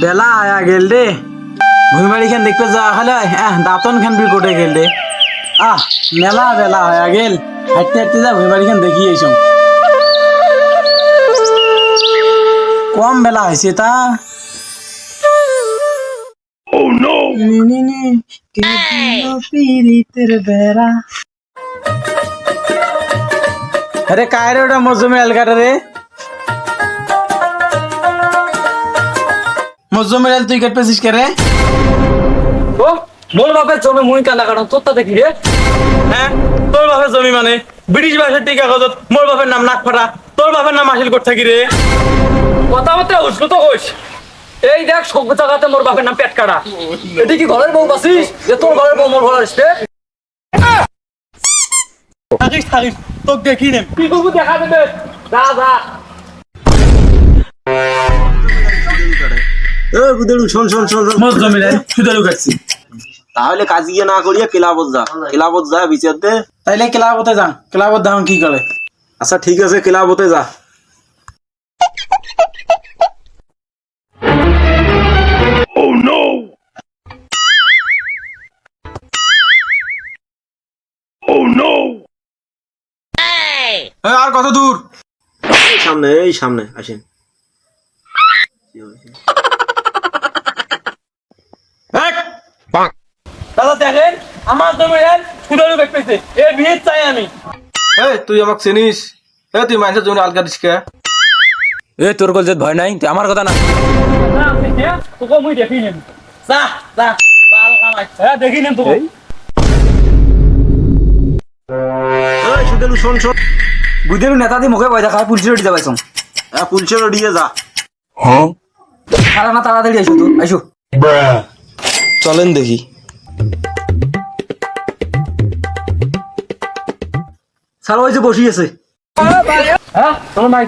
বেলা আয়া গেল দে। ভুঁইমারি খান দেখতে যাওয়া খালে আহ দাঁতন খান বিকটে গেল দে। আহ মেলা বেলা আয়া গেল। হাঁটতে হাঁটতে যা ভুঁইমারি খান দেখি এইসব কম বেলা হয়েছে তা। নি, নি, নি, কে দিল আরে কায়রে ওটা মজুমে এলকাটা রে। মজুমের এল তুই কেট পেছিস কে রে? ও মোর বাপের জমি মুই কান্দা কারণ তোরটা দেখি রে। হ্যাঁ তোর বাপের জমি মানে? ব্রিটিশ ভাষার টিকা কাগজত মোর বাপের নাম নাক ফাটা তোর বাপের নাম আসিল কোথা থাকি রে। কথাবার্তা উষ্ণ তো কইস। এই দেখ সব জায়গাতে মোর বাপের নাম পেট কাটা। এটি কি ঘরের বউ বাসিস? যে তোর ঘরের বউ মোর ঘরে আসবে থাকিস থাকিস তোকে দেখি নেম? কি করব দেখা দেবে? যা যা। শোন শোন শোন। জমি সুদারু তাহলে কাজ গিয়ে না করিয়া ক্লাবত যা ক্লাবত যা বিচার দে। তাইলে ক্লাবতে যা ক্লাবত দাম কি করে? আচ্ছা ঠিক আছে ক্লাবতে যা। এই, আর কত দূর? সামনে এই সামনে আসেন। আমার জমি পেয়েছে। এ বিয়ে চাই আমি। এই তুই আমাকে চিনিস? এই তুই মানুষের জন্য আলগা দিস কে? এ তোর কলজেত ভয় নাই? তুই আমার কথা না তোকে মুই দেখি নেম। যা যা বাল কামাই। হ্যাঁ দেখি নেম তোকে শোন শোন। বুঝেরু নেতা দি মুখে ভয় পুলিশের যাবাইছ হ্যাঁ পুলিশের যা। না তাড়াতাড়ি আইসো তো আইসো। চলেন দেখি। সারা ওই যে বসি আছে হ্যাঁ মাই